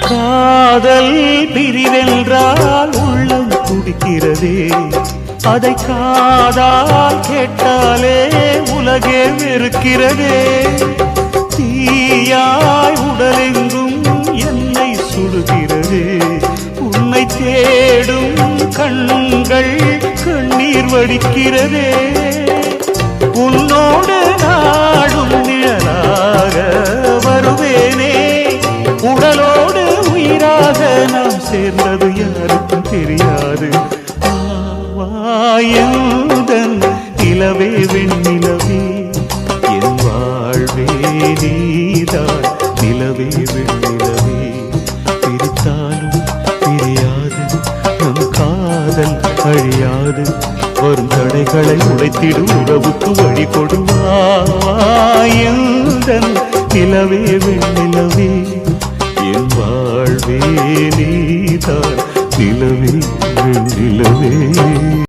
காதல் பிரிவென்றால் உள்ளம் துடிக்கிறதே அதை காதால் கேட்டாலே உலகே வெறுக்கிறதே. தீயாய் உடலெங்கும் என்னை சுடுகிறது. உன்னை தேடும் கண்கள் கண்ணீர் வடிக்கிறதே. உன்னோடு உயிராக நாம் சேர்ந்தது யாருக்கும் தெரியாது. ஆவாயந்தன் நிலவே வெண்ணிலவே என் வாழ்வே நீதான் நிலவே வெண்ணிலவே. பிரித்தாலும் பிரியாது நம் காதல் அழியாது. வரும் தடைகளை உடைத்திடும் உறவுக்கு வழி கொடுவாயந்தன் நிலவே வெண்ணிலவே வாழ்வே நீதான் நிலவே வெண்ணிலவே